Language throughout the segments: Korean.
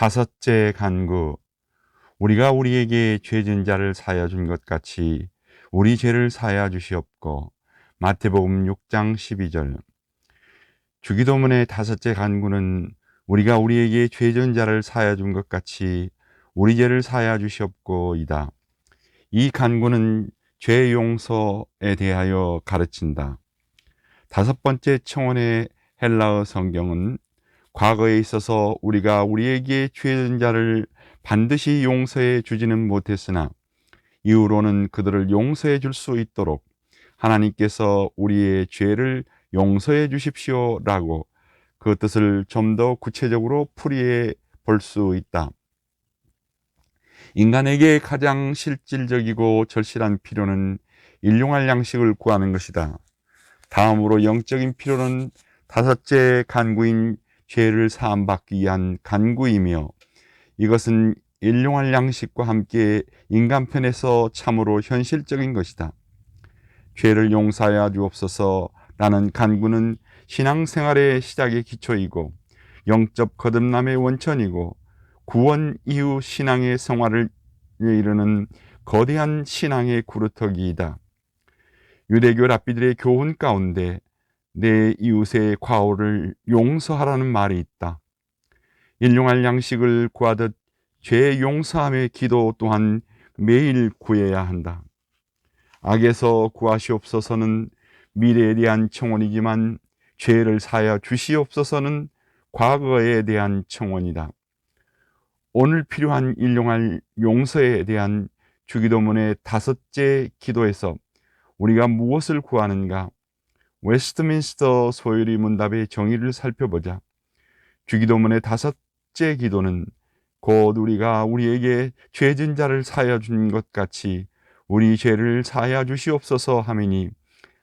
다섯째 간구 우리가 우리에게 죄진 자를 사여 준 것 같이 우리 죄를 사여 주시옵고 마태복음 6장 12절 주기도문의 다섯째 간구는 우리가 우리에게 죄진 자를 사여 준 것 같이 우리 죄를 사여 주시옵고이다. 이 간구는 죄 용서에 대하여 가르친다. 다섯 번째 청원의 헬라어 성경은 과거에 있어서 우리가 우리에게 죄진 자를 반드시 용서해 주지는 못했으나 이후로는 그들을 용서해 줄 수 있도록 하나님께서 우리의 죄를 용서해 주십시오 라고 그 뜻을 좀 더 구체적으로 풀이해 볼 수 있다. 인간에게 가장 실질적이고 절실한 필요는 일용할 양식을 구하는 것이다. 다음으로 영적인 필요는 다섯째 간구인 죄를 사함받기 위한 간구이며 이것은 일용할 양식과 함께 인간 편에서 참으로 현실적인 것이다. 죄를 용서하여 주옵소서라는 간구는 신앙생활의 시작의 기초이고 영적 거듭남의 원천이고 구원 이후 신앙의 성화를 이루는 거대한 신앙의 구루터기이다. 유대교 랍비들의 교훈 가운데 내 이웃의 과오를 용서하라는 말이 있다. 일용할 양식을 구하듯 죄 용서함의 기도 또한 매일 구해야 한다. 악에서 구하시옵소서는 미래에 대한 청원이지만 죄를 사여 주시옵소서는 과거에 대한 청원이다. 오늘 필요한 일용할 용서에 대한 주기도문의 다섯째 기도에서 우리가 무엇을 구하는가? 웨스트민스터 소율이 문답의 정의를 살펴보자. 주기도문의 다섯째 기도는 곧 우리가 우리에게 죄진 자를 사여 준 것 같이 우리 죄를 사여 주시옵소서 하매니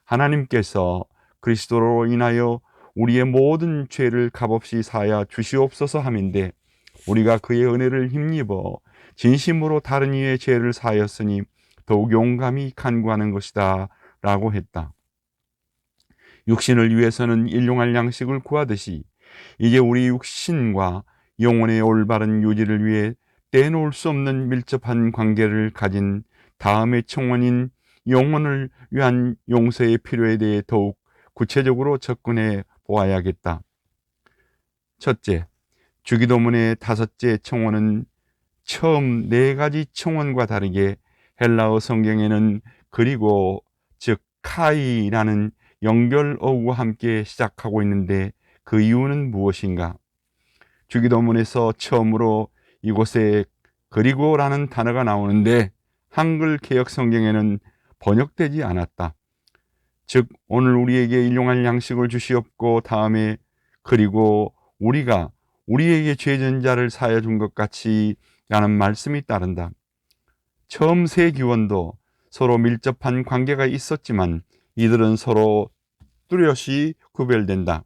하나님께서 그리스도로 인하여 우리의 모든 죄를 값없이 사여 주시옵소서 함인데 우리가 그의 은혜를 힘입어 진심으로 다른 이의 죄를 사였으니 더욱 용감히 간구하는 것이다 라고 했다. 육신을 위해서는 일용할 양식을 구하듯이 이제 우리 육신과 영혼의 올바른 유지를 위해 떼놓을 수 없는 밀접한 관계를 가진 다음의 청원인 영혼을 위한 용서의 필요에 대해 더욱 구체적으로 접근해 보아야겠다. 첫째, 주기도문의 다섯째 청원은 처음 네 가지 청원과 다르게 헬라어 성경에는 그리고 즉 카이라는 연결어구와 함께 시작하고 있는데 그 이유는 무엇인가? 주기도문에서 처음으로 이곳에 그리고라는 단어가 나오는데 한글 개혁 성경에는 번역되지 않았다. 즉 오늘 우리에게 일용할 양식을 주시옵고 다음에 그리고 우리가 우리에게 죄진 자를 사여 준 것 같이 라는 말씀이 따른다. 처음 세 기원도 서로 밀접한 관계가 있었지만 이들은 서로 뚜렷이 구별된다.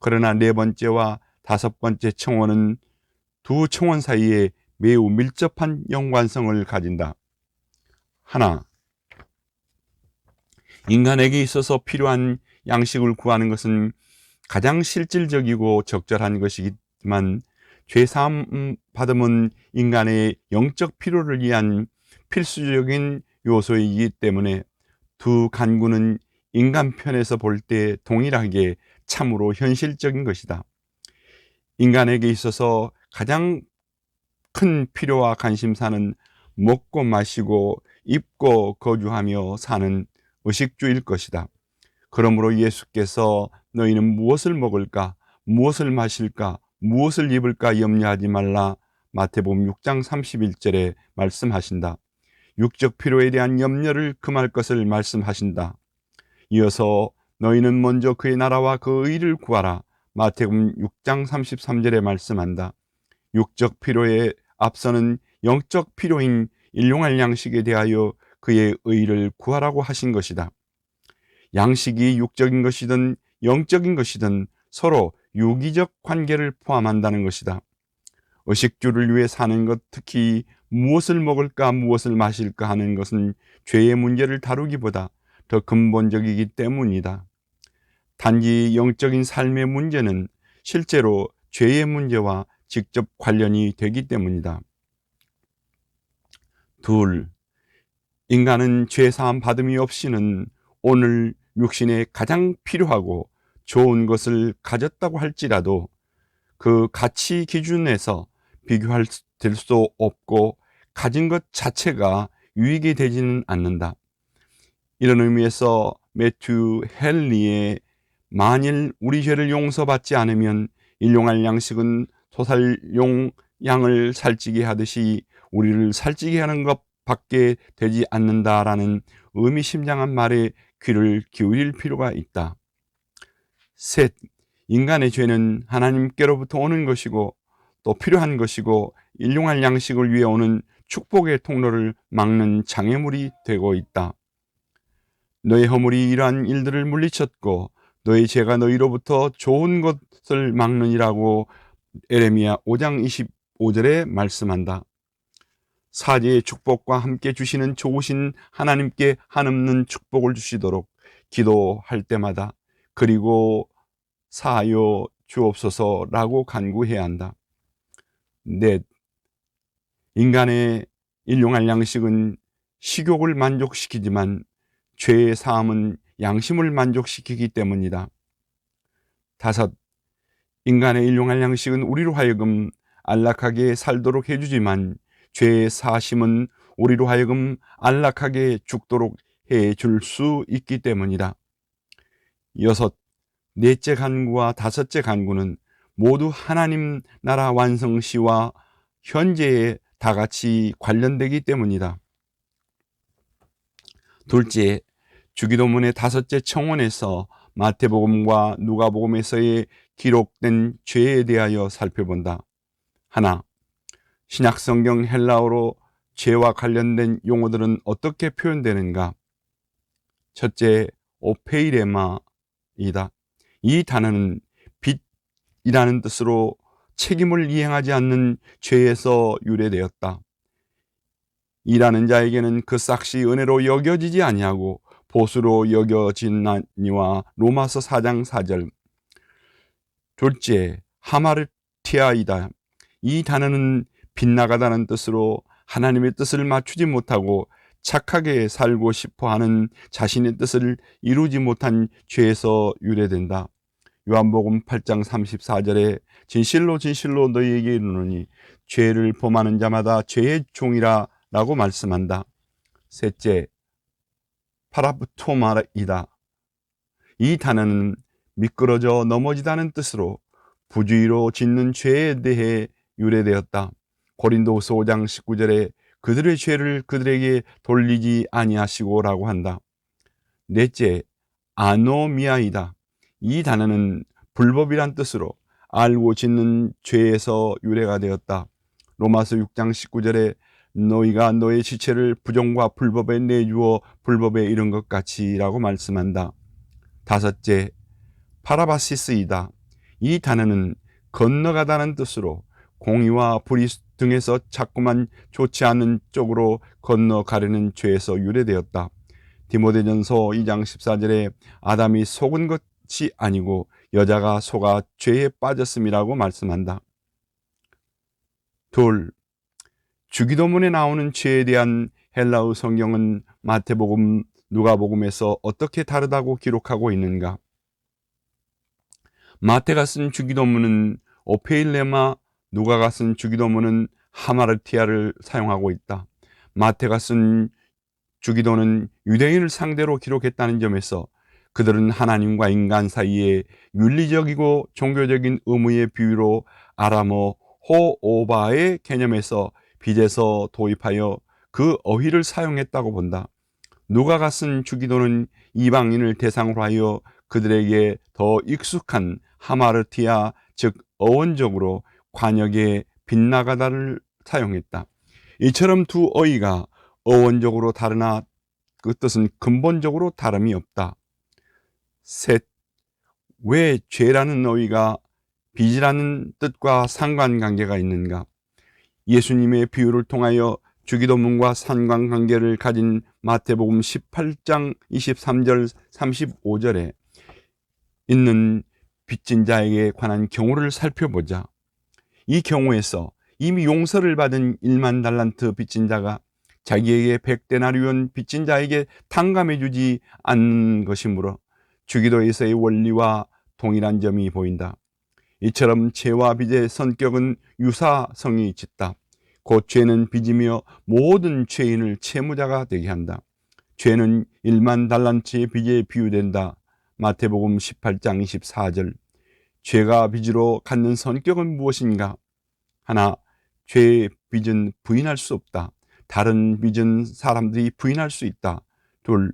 그러나 네 번째와 다섯 번째 청원은 두 청원 사이에 매우 밀접한 연관성을 가진다. 하나, 인간에게 있어서 필요한 양식을 구하는 것은 가장 실질적이고 적절한 것이지만 죄사함 받음은 인간의 영적 필요를 위한 필수적인 요소이기 때문에 두 간구는 인간 편에서 볼 때 동일하게 참으로 현실적인 것이다. 인간에게 있어서 가장 큰 필요와 관심사는 먹고 마시고 입고 거주하며 사는 의식주일 것이다. 그러므로 예수께서 너희는 무엇을 먹을까, 무엇을 마실까, 무엇을 입을까 염려하지 말라 마태복음 6장 31절에 말씀하신다. 육적 필요에 대한 염려를 금할 것을 말씀하신다. 이어서 너희는 먼저 그의 나라와 그 의를 구하라. 마태복음 6장 33절에 말씀한다. 육적 필요에 앞서는 영적 필요인 일용할 양식에 대하여 그의 의를 구하라고 하신 것이다. 양식이 육적인 것이든 영적인 것이든 서로 유기적 관계를 포함한다는 것이다. 의식주를 위해 사는 것, 특히 무엇을 먹을까, 무엇을 마실까 하는 것은 죄의 문제를 다루기보다 더 근본적이기 때문이다. 단지 영적인 삶의 문제는 실제로 죄의 문제와 직접 관련이 되기 때문이다. 둘, 인간은 죄사함 받음이 없이는 오늘 육신에 가장 필요하고 좋은 것을 가졌다고 할지라도 그 가치 기준에서 비교할 될 수 없고 가진 것 자체가 유익이 되지는 않는다. 이런 의미에서 매튜 헨리의 만일 우리 죄를 용서받지 않으면 일용할 양식은 소살용 양을 살찌게 하듯이 우리를 살찌게 하는 것밖에 되지 않는다라는 의미심장한 말에 귀를 기울일 필요가 있다. 셋, 인간의 죄는 하나님께로부터 오는 것이고 또 필요한 것이고 일용할 양식을 위해 오는 축복의 통로를 막는 장애물이 되고 있다. 너의 허물이 이러한 일들을 물리쳤고 너의 죄가 너희로부터 좋은 것을 막느니라고 에레미야 5장 25절에 말씀한다. 사제의 축복과 함께 주시는 좋으신 하나님께 한없는 축복을 주시도록 기도할 때마다 그리고 사하여 주옵소서라고 간구해야 한다. 넷, 인간의 일용할 양식은 식욕을 만족시키지만 죄의 사함은 양심을 만족시키기 때문이다. 다섯, 인간의 일용할 양식은 우리로 하여금 안락하게 살도록 해주지만 죄의 사심은 우리로 하여금 안락하게 죽도록 해줄 수 있기 때문이다. 여섯, 넷째 간구와 다섯째 간구는 모두 하나님 나라 완성 시와 현재에 다 같이 관련되기 때문이다. 둘째, 주기도문의 다섯째 청원에서 마태복음과 누가복음에서의 기록된 죄에 대하여 살펴본다. 하나, 신약성경 헬라어로 죄와 관련된 용어들은 어떻게 표현되는가? 첫째, 오페이레마이다. 이 단어는 빚이라는 뜻으로 책임을 이행하지 않는 죄에서 유래되었다. 일하는 자에게는 그 싹시 은혜로 여겨지지 아니하고 보수로 여겨진나니와 로마서 4장 4절. 둘째, 하마르티아이다. 이 단어는 빗나가다는 뜻으로 하나님의 뜻을 맞추지 못하고 착하게 살고 싶어 하는 자신의 뜻을 이루지 못한 죄에서 유래된다. 요한복음 8장 34절에 진실로 진실로 너희에게 이르노니 죄를 범하는 자마다 죄의 종이라 라고 말씀한다. 셋째, 파라프토마이다. 이 단어는 미끄러져 넘어지다는 뜻으로 부주의로 짓는 죄에 대해 유래되었다. 고린도후서 5장 19절에 그들의 죄를 그들에게 돌리지 아니하시고라고 한다. 넷째, 아노미아이다. 이 단어는 불법이란 뜻으로 알고 짓는 죄에서 유래가 되었다. 로마서 6장 19절에 너희가 너의 지체를 부정과 불법에 내주어 불법에 이른 것 같이라고 말씀한다. 다섯째, 파라바시스이다. 이 단어는 건너가다는 뜻으로 공의와 불의 등에서 자꾸만 좋지 않은 쪽으로 건너가려는 죄에서 유래되었다. 디모데전서 2장 14절에 아담이 속은 것 이 아니고 여자가 속아 죄에 빠졌음이라고 말씀한다. 둘, 주기도문에 나오는 죄에 대한 헬라어 성경은 마태복음, 누가복음에서 어떻게 다르다고 기록하고 있는가? 마태가 쓴 주기도문은 오페일레마, 누가가 쓴 주기도문은 하마르티아를 사용하고 있다. 마태가 쓴 주기도는 유대인을 상대로 기록했다는 점에서 그들은 하나님과 인간 사이에 윤리적이고 종교적인 의무의 비유로 아람어 호오바의 개념에서 빚에서 도입하여 그 어휘를 사용했다고 본다. 누가가 쓴 주기도는 이방인을 대상으로 하여 그들에게 더 익숙한 하마르티아 즉 어원적으로 관역에 빗나가다를 사용했다. 이처럼 두 어휘가 어원적으로 다르나 그 뜻은 근본적으로 다름이 없다. 셋, 왜 죄라는 어휘가 빚이라는 뜻과 상관관계가 있는가? 예수님의 비유를 통하여 주기도문과 상관관계를 가진 마태복음 18장 23절 35절에 있는 빚진 자에게 관한 경우를 살펴보자. 이 경우에서 이미 용서를 받은 1만 달란트 빚진 자가 자기에게 백데나리온 빚진 자에게 탕감해 주지 않는 것이므로 주기도에서의 원리와 동일한 점이 보인다. 이처럼 죄와 빚의 성격은 유사성이 짙다. 곧 죄는 빚이며 모든 죄인을 채무자가 되게 한다. 죄는 1만 달란트의 빚에 비유된다. 마태복음 18장 24절. 죄가 빚으로 갖는 성격은 무엇인가? 하나, 죄의 빚은 부인할 수 없다. 다른 빚은 사람들이 부인할 수 있다. 둘,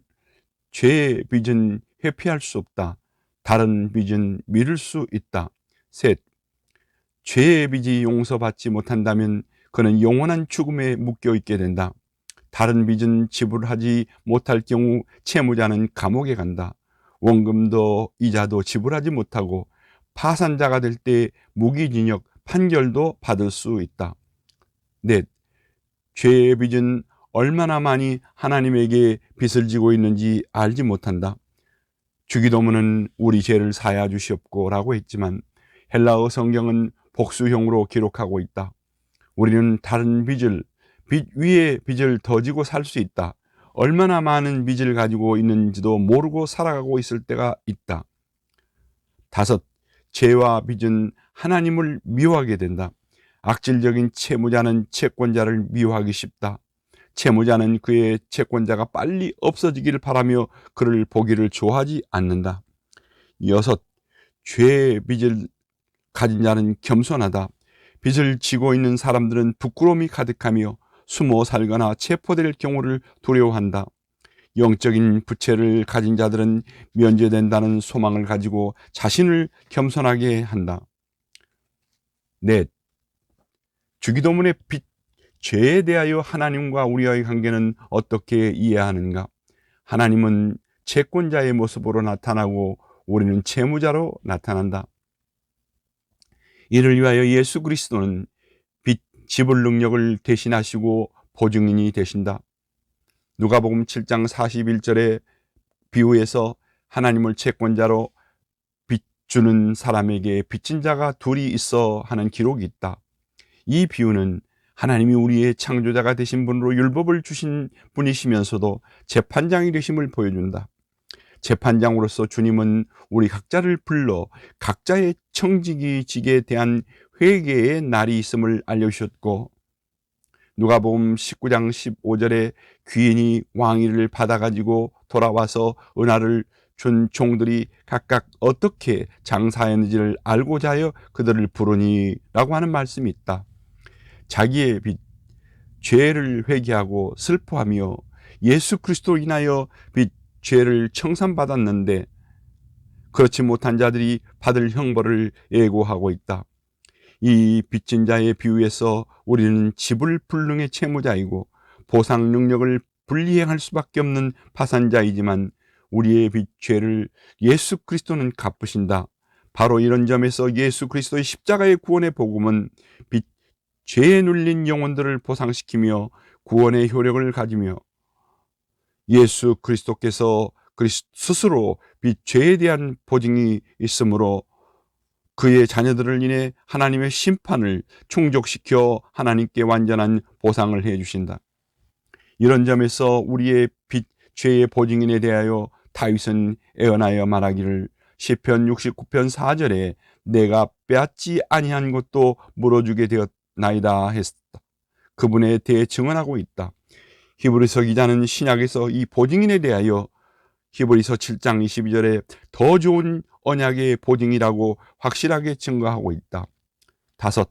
죄의 빚은 회피할 수 없다. 다른 빚은 미룰 수 있다. 셋, 죄의 빚이 용서받지 못한다면 그는 영원한 죽음에 묶여 있게 된다. 다른 빚은 지불하지 못할 경우 채무자는 감옥에 간다. 원금도 이자도 지불하지 못하고 파산자가 될 때 무기징역 판결도 받을 수 있다. 넷, 죄의 빚은 얼마나 많이 하나님에게 빚을 지고 있는지 알지 못한다. 주기도문은 우리 죄를 사야 주시옵고라고 했지만 헬라어 성경은 복수형으로 기록하고 있다. 우리는 다른 빚을 빚 위에 빚을 더 지고 살 수 있다. 얼마나 많은 빚을 가지고 있는지도 모르고 살아가고 있을 때가 있다. 다섯, 죄와 빚은 하나님을 미워하게 된다. 악질적인 채무자는 채권자를 미워하기 쉽다. 채무자는 그의 채권자가 빨리 없어지기를 바라며 그를 보기를 좋아하지 않는다. 여섯, 죄의 빚을 가진 자는 겸손하다. 빚을 지고 있는 사람들은 부끄러움이 가득하며 숨어 살거나 체포될 경우를 두려워한다. 영적인 부채를 가진 자들은 면제된다는 소망을 가지고 자신을 겸손하게 한다. 넷. 주기도문의 빚, 죄에 대하여 하나님과 우리와의 관계는 어떻게 이해하는가? 하나님은 채권자의 모습으로 나타나고 우리는 채무자로 나타난다. 이를 위하여 예수 그리스도는 빚 지불 능력을 대신하시고 보증인이 되신다. 누가복음 7장 41절의 비유에서 하나님을 채권자로 빚 주는 사람에게 빚진 자가 둘이 있어 하는 기록이 있다. 이 비유는 하나님이 우리의 창조자가 되신 분으로 율법을 주신 분이시면서도 재판장이 되심을 보여준다. 재판장으로서 주님은 우리 각자를 불러 각자의 청지기 직에 대한 회개의 날이 있음을 알려주셨고 누가복음 19장 15절에 귀인이 왕위를 받아가지고 돌아와서 은하를 준 종들이 각각 어떻게 장사했는지를 알고자 하여 그들을 부르니라고 하는 말씀이 있다. 자기의 빚, 죄를 회개하고 슬퍼하며 예수 그리스도로 인하여 빚, 죄를 청산받았는데 그렇지 못한 자들이 받을 형벌을 예고하고 있다. 이 빚진 자의 비유에서 우리는 지불 불능의 채무자이고 보상 능력을 불이행할 수밖에 없는 파산자이지만 우리의 빚 죄를 예수 그리스도는 갚으신다. 바로 이런 점에서 예수 그리스도의 십자가의 구원의 복음은 빚 죄에 눌린 영혼들을 보상시키며 구원의 효력을 가지며 예수 그리스도께서 스스로 빚 죄에 대한 보증이 있으므로 그의 자녀들을 인해 하나님의 심판을 충족시켜 하나님께 완전한 보상을 해 주신다. 이런 점에서 우리의 빚 죄의 보증인에 대하여 다윗은 애언하여 말하기를 시편 69편 4절에 내가 빼앗지 아니한 것도 물어주게 되었 나이다 했다. 그분에 대해 증언하고 있다. 히브리서 기자는 신약에서 이 보증인에 대하여 히브리서 7장 22절에 더 좋은 언약의 보증이라고 확실하게 증거하고 있다. 다섯,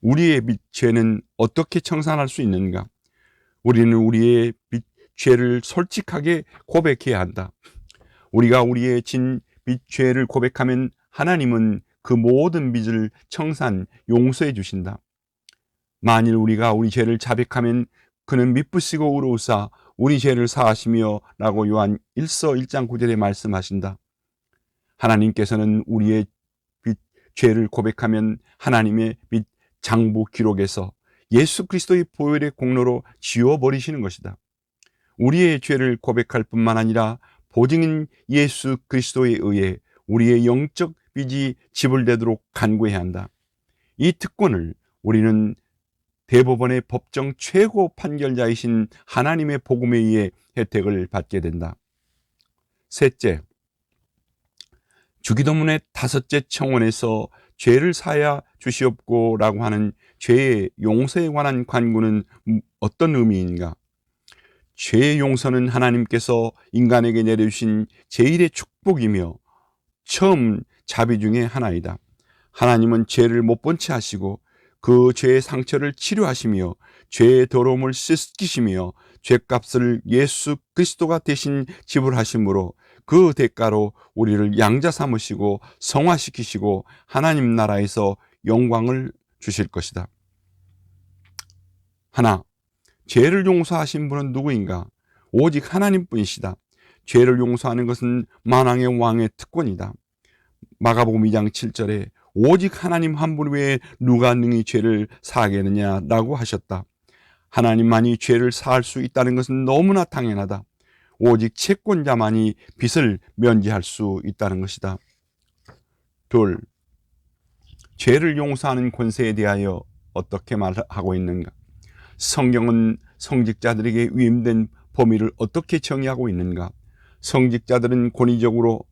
우리의 빚 죄는 어떻게 청산할 수 있는가? 우리는 우리의 빚 죄를 솔직하게 고백해야 한다. 우리가 우리의 진빚 죄를 고백하면 하나님은 그 모든 빚을 청산, 용서해 주신다. 만일 우리가 우리 죄를 자백하면 그는 미쁘시고 의로우사 우리 죄를 사하시며 라고 요한 1서 1장 9절에 말씀하신다. 하나님께서는 우리의 빚, 죄를 고백하면 하나님의 빚 장부 기록에서 예수 그리스도의 보혈의 공로로 지워버리시는 것이다. 우리의 죄를 고백할 뿐만 아니라 보증인 예수 그리스도에 의해 우리의 영적 빚이 지불되도록 간구해야 한다. 이 특권을 우리는 대법원의 법정 최고 판결자이신 하나님의 복음에 의해 혜택을 받게 된다. 셋째, 주기도문의 다섯째 청원에서 죄를 사야 주시옵고 라고 하는 죄의 용서에 관한 관구는 어떤 의미인가? 죄의 용서는 하나님께서 인간에게 내려주신 제일의 축복이며 처음 자비 중의 하나이다. 하나님은 죄를 못 본 채 하시고 그 죄의 상처를 치료하시며 죄의 더러움을 씻기시며 죄값을 예수 그리스도가 대신 지불하심으로 그 대가로 우리를 양자 삼으시고 성화시키시고 하나님 나라에서 영광을 주실 것이다. 하나, 죄를 용서하신 분은 누구인가? 오직 하나님뿐이시다. 죄를 용서하는 것은 만왕의 왕의 특권이다. 마가복음 2장 7절에 오직 하나님 한 분 외에 누가 능히 죄를 사하겠느냐라고 하셨다. 하나님만이 죄를 사할 수 있다는 것은 너무나 당연하다. 오직 채권자만이 빚을 면제할 수 있다는 것이다. 둘, 죄를 용서하는 권세에 대하여 어떻게 말하고 있는가? 성경은 성직자들에게 위임된 범위를 어떻게 정의하고 있는가? 성직자들은 권위적으로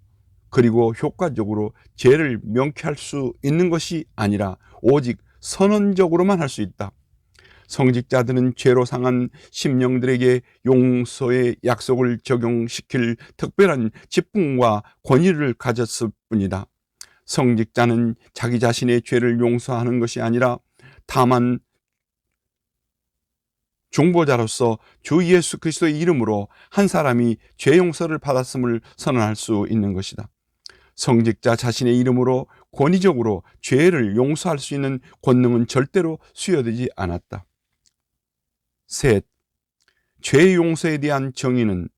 그리고 효과적으로 죄를 명쾌할 수 있는 것이 아니라 오직 선언적으로만 할 수 있다. 성직자들은 죄로 상한 심령들에게 용서의 약속을 적용시킬 특별한 직분과 권위를 가졌을 뿐이다. 성직자는 자기 자신의 죄를 용서하는 것이 아니라 다만 중보자로서 주 예수 그리스도의 이름으로 한 사람이 죄 용서를 받았음을 선언할 수 있는 것이다. 성직자 자신의 이름으로 권위적으로 죄를 용서할 수 있는 권능은 절대로 수여되지 않았다. 셋, 죄 용서에 대한 정의는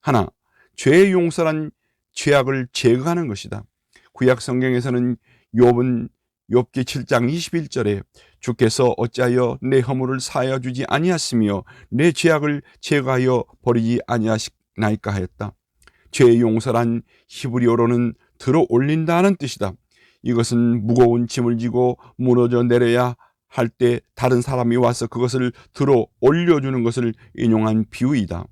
하나, 죄 용서란 죄악을 제거하는 것이다. 구약 성경에서는 욥은 욥기 7장 21절에 주께서 어찌하여 내 허물을 사하여 주지 아니하시며 내 죄악을 제거하여 버리지 아니하시나이까 하였다. 죄 용서란 히브리어로는 들어 올린다는 뜻이다. 이것은 무거운 짐을 지고 무너져 내려야 할 때 다른 사람이 와서 그것을 들어 올려주는 것을 인용한 비유이다.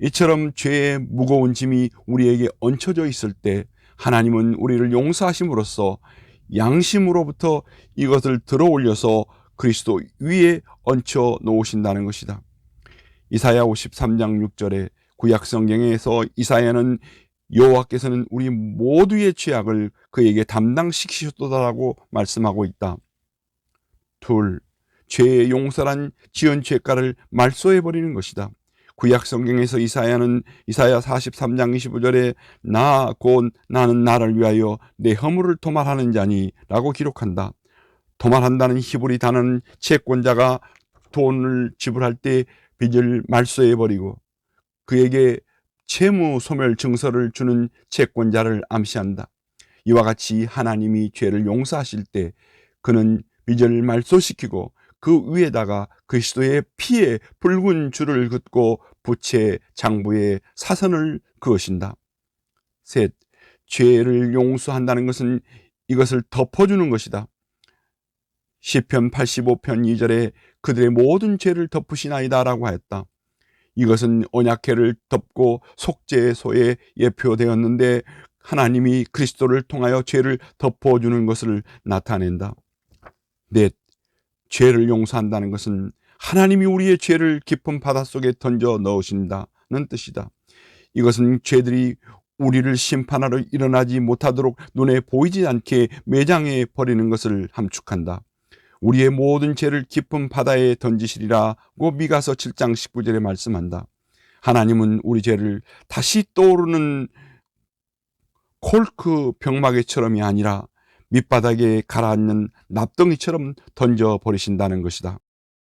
이처럼 죄의 무거운 짐이 우리에게 얹혀져 있을 때 하나님은 우리를 용서하심으로써 양심으로부터 이것을 들어 올려서 그리스도 위에 얹혀 놓으신다는 것이다. 이사야 53장 6절에 구약 성경에서 이사야는 여호와께서는 우리 모두의 죄악을 그에게 담당시키셨도다라고 말씀하고 있다. 둘, 죄의 용서란 지은 죄가를 말소해 버리는 것이다. 구약 성경에서 이사야는 이사야 43장 25절에 나 곧 나는 나를 위하여 내 허물을 도말하는 자니라고 기록한다. 도말한다는 히브리 단어는 채권자가 돈을 지불할 때 빚을 말소해 버리고 그에게 채무 소멸 증서를 주는 채권자를 암시한다. 이와 같이 하나님이 죄를 용서하실 때 그는 빚을 말소시키고 그 위에다가 그리스도의 피에 붉은 줄을 긋고 부채 장부에 사선을 그으신다. 셋, 죄를 용서한다는 것은 이것을 덮어주는 것이다. 시편 85편 2절에 그들의 모든 죄를 덮으시나이다 라고 하였다. 이것은 언약회를 덮고 속죄소에 예표되었는데 하나님이 그리스도를 통하여 죄를 덮어주는 것을 나타낸다. 넷, 죄를 용서한다는 것은 하나님이 우리의 죄를 깊은 바닷속에 던져 넣으신다는 뜻이다. 이것은 죄들이 우리를 심판하러 일어나지 못하도록 눈에 보이지 않게 매장해 버리는 것을 함축한다. 우리의 모든 죄를 깊은 바다에 던지시리라고 미가서 7장 19절에 말씀한다. 하나님은 우리 죄를 다시 떠오르는 콜크 병마개처럼이 아니라 밑바닥에 가라앉는 납덩이처럼 던져 버리신다는 것이다.